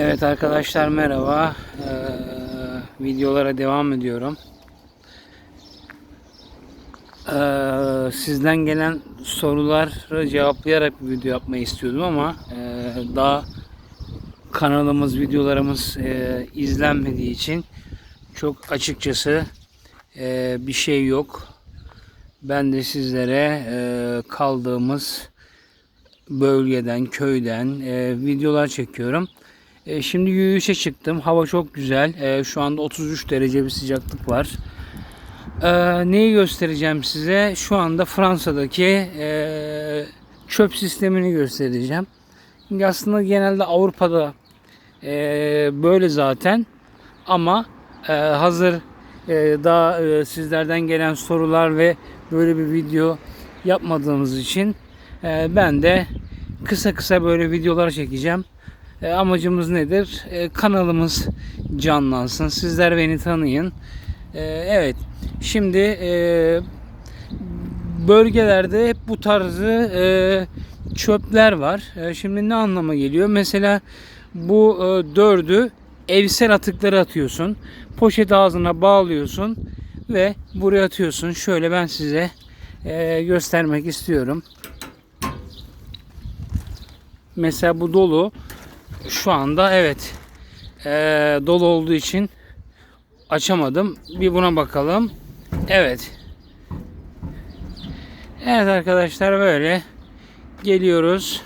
Evet arkadaşlar merhaba. Ee, videolara devam ediyorum. Ee, sizden gelen soruları cevaplayarak bir video yapmayı istiyordum ama e, daha kanalımız, videolarımız e, izlenmediği için çok açıkçası e, bir şey yok. Ben de sizlere e, kaldığımız bölgeden, köyden e, videolar çekiyorum. E, şimdi yürüyüşe çıktım. Hava çok güzel. E, şu anda 33 derece bir sıcaklık var. E, neyi göstereceğim size? Şu anda Fransa'daki e, çöp sistemini göstereceğim. Şimdi aslında genelde Avrupa'da e, böyle zaten. Ama e, hazır e, daha e, sizlerden gelen sorular ve böyle bir video yapmadığımız için e, ben de kısa kısa böyle videolar çekeceğim. E, amacımız nedir? E, kanalımız canlansın. Sizler beni tanıyın. E, evet. Şimdi e, bölgelerde hep bu tarzı e, çöpler var. E, şimdi ne anlama geliyor? Mesela bu e, dördü evsel atıkları atıyorsun. Poşet ağzına bağlıyorsun ve buraya atıyorsun. Şöyle ben size e, göstermek istiyorum. Mesela bu dolu. Şu anda evet e, dolu olduğu için açamadım. Bir buna bakalım. Evet. Evet arkadaşlar böyle geliyoruz.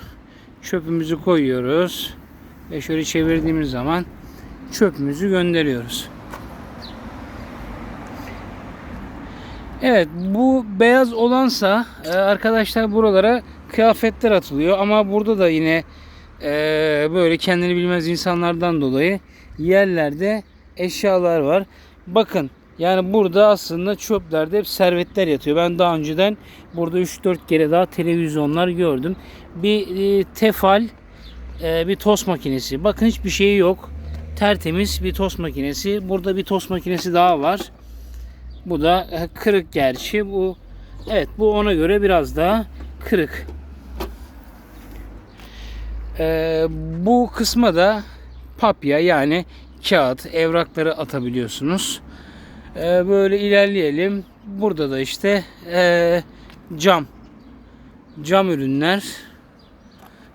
Çöpümüzü koyuyoruz. Ve şöyle çevirdiğimiz zaman çöpümüzü gönderiyoruz. Evet bu beyaz olansa e, arkadaşlar buralara kıyafetler atılıyor ama burada da yine e, böyle kendini bilmez insanlardan dolayı yerlerde eşyalar var. Bakın yani burada aslında çöplerde hep servetler yatıyor. Ben daha önceden burada 3-4 kere daha televizyonlar gördüm. Bir e, tefal e, bir tost makinesi. Bakın hiçbir şeyi yok. Tertemiz bir tost makinesi. Burada bir tost makinesi daha var. Bu da e, kırık gerçi. Bu evet bu ona göre biraz daha kırık. Ee, bu kısma da papya yani kağıt, evrakları atabiliyorsunuz. Ee, böyle ilerleyelim. Burada da işte ee, cam, cam ürünler.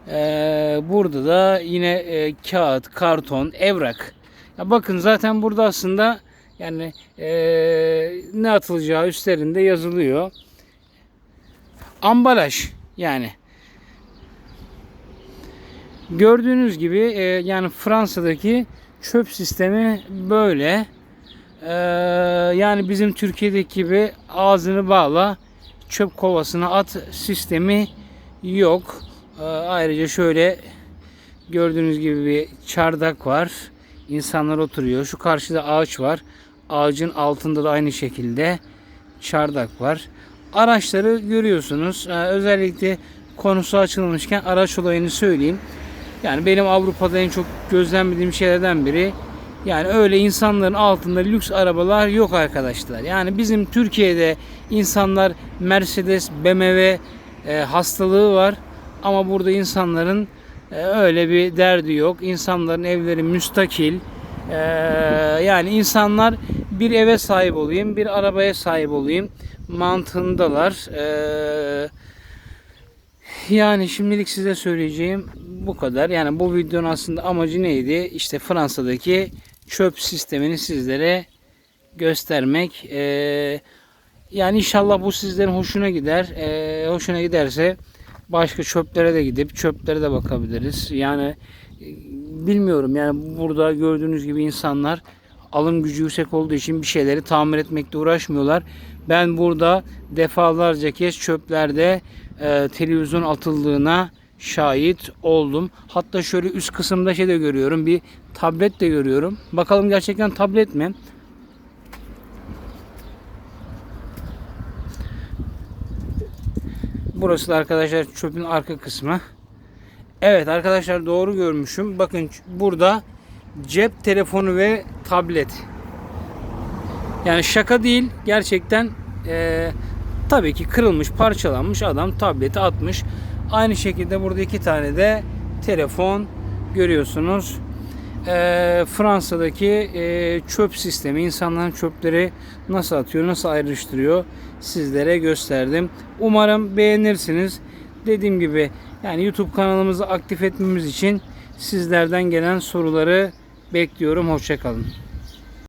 Ee, burada da yine ee, kağıt, karton, evrak. Ya bakın zaten burada aslında yani ee, ne atılacağı üstlerinde yazılıyor. Ambalaj yani. Gördüğünüz gibi e, yani Fransa'daki çöp sistemi böyle. E, yani bizim Türkiye'deki gibi ağzını bağla çöp kovasına at sistemi yok. E, ayrıca şöyle gördüğünüz gibi bir çardak var. İnsanlar oturuyor. Şu karşıda ağaç var. Ağacın altında da aynı şekilde çardak var. Araçları görüyorsunuz. E, özellikle konusu açılmışken araç olayını söyleyeyim. Yani benim Avrupa'da en çok gözlemlediğim şeylerden biri yani öyle insanların altında lüks arabalar yok arkadaşlar. Yani bizim Türkiye'de insanlar Mercedes, BMW e, hastalığı var ama burada insanların e, öyle bir derdi yok. İnsanların evleri müstakil. E, yani insanlar bir eve sahip olayım, bir arabaya sahip olayım mantığındalar. Eee yani şimdilik size söyleyeceğim bu kadar. Yani bu videonun aslında amacı neydi? İşte Fransa'daki çöp sistemini sizlere göstermek. Ee, yani inşallah bu sizlerin hoşuna gider. Ee, hoşuna giderse başka çöplere de gidip çöplere de bakabiliriz. Yani e, bilmiyorum yani burada gördüğünüz gibi insanlar alım gücü yüksek olduğu için bir şeyleri tamir etmekte uğraşmıyorlar. Ben burada defalarca kez çöplerde e, televizyon atıldığına şahit oldum. Hatta şöyle üst kısımda şey de görüyorum. Bir tablet de görüyorum. Bakalım gerçekten tablet mi? Burası da arkadaşlar çöpün arka kısmı. Evet arkadaşlar doğru görmüşüm. Bakın burada cep telefonu ve tablet. Yani şaka değil. Gerçekten e, tabii ki kırılmış, parçalanmış adam tableti atmış. Aynı şekilde burada iki tane de telefon görüyorsunuz. e, Fransa'daki e, çöp sistemi, insanların çöpleri nasıl atıyor, nasıl ayrıştırıyor sizlere gösterdim. Umarım beğenirsiniz. Dediğim gibi yani YouTube kanalımızı aktif etmemiz için sizlerden gelen soruları bekliyorum. Hoşçakalın.